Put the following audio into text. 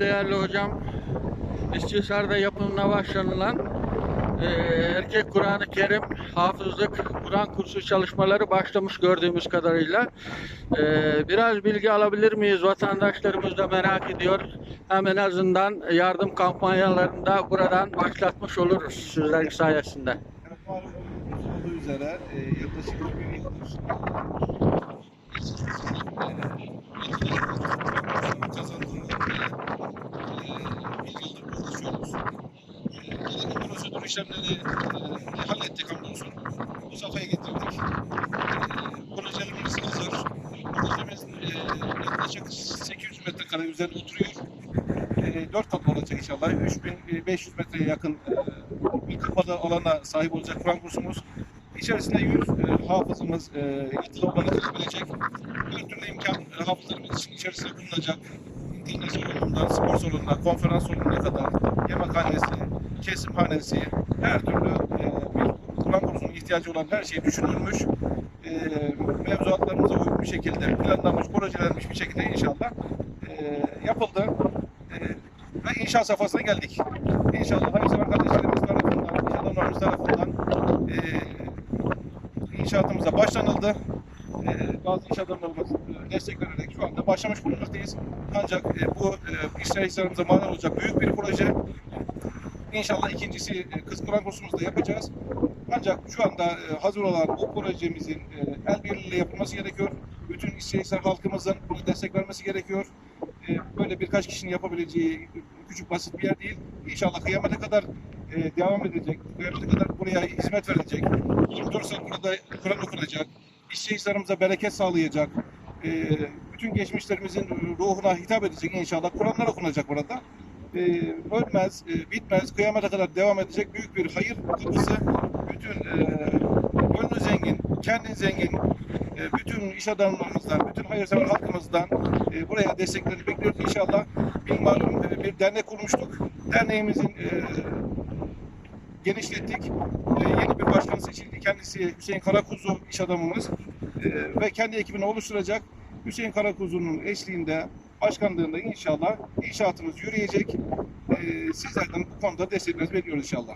Değerli hocam, İstisar'da yapımına başlanılan eee, erkek Kur'an-ı Kerim hafızlık Kur'an kursu çalışmaları başlamış gördüğümüz kadarıyla. Eee, biraz bilgi alabilir miyiz? Vatandaşlarımız da merak ediyor. Hem en azından yardım kampanyalarında buradan başlatmış oluruz sizlerin sayesinde. Olduğu üzere e, yaklaşık bir yıldır kazandığını bir yıldır uğraşıyoruz. E, gerekli prosedür işlemleri e, hallettik hamdolsun. Bu safhaya getirdik. E, projelerimiz hazır. Projemiz e, yaklaşık 800 metrekare üzerinde oturuyor. E, 4 katlı olacak inşallah. 3500 metreye yakın e, bir kapalı alana sahip olacak Kur'an kursumuz. İçerisinde 100 e, hafızımız e, yatılı olanı kalabilecek. Her türlü imkan e, hafızlarımız için içerisinde bulunacak. İnternet salonundan, spor salonuna, konferans salonuna kadar yemekhanesi, kesimhanesi, her türlü e, Kur'an kursunun ihtiyacı olan her şey düşünülmüş. E, mevzuatlarımıza uygun bir şekilde planlanmış, projelenmiş bir şekilde inşallah e, yapıldı. E, ve inşaat safhasına geldik. İnşallah hayırsever kardeşlerimiz tarafından, iş adamlarımız tarafından e, inşaatımıza başlanıldı. E, bazı iş adamlarımız e, destek vererek şu anda başlamış bulunmaktayız. Ancak e, bu e, iş reislerimize mal olacak büyük bir proje. İnşallah ikincisi e, kız Kur'an kursumuzu da yapacağız. Ancak şu anda e, hazır olan bu projemizin e, el birliğiyle yapılması gerekiyor. Bütün İsrail halkımızın buna destek vermesi gerekiyor. Böyle birkaç kişinin yapabileceği küçük basit bir yer değil. İnşallah kıyamete kadar devam edecek. Kıyamete kadar buraya hizmet verilecek. 24 saat burada Kur'an okunacak. İşçilerimize bereket sağlayacak. Bütün geçmişlerimizin ruhuna hitap edecek inşallah. Kur'anlar okunacak burada. E, ölmez, e, bitmez, kıyamete kadar devam edecek büyük bir hayır kapısı. Bütün e, gönlü zengin, kendi zengin, e, bütün iş adamlarımızdan, bütün hayırsever halkımızdan e, buraya desteklerini bekliyoruz inşallah. Bir malum e, bir dernek kurmuştuk. Derneğimizin e, genişlettik. E, yeni bir başkan seçildi. Kendisi Hüseyin Karakuzu iş adamımız E, ve kendi ekibini oluşturacak. Hüseyin Karakuzu'nun eşliğinde, başkanlığında inşallah inşaatımız yürüyecek. E, sizlerden bu konuda desteklerinizi bekliyoruz inşallah.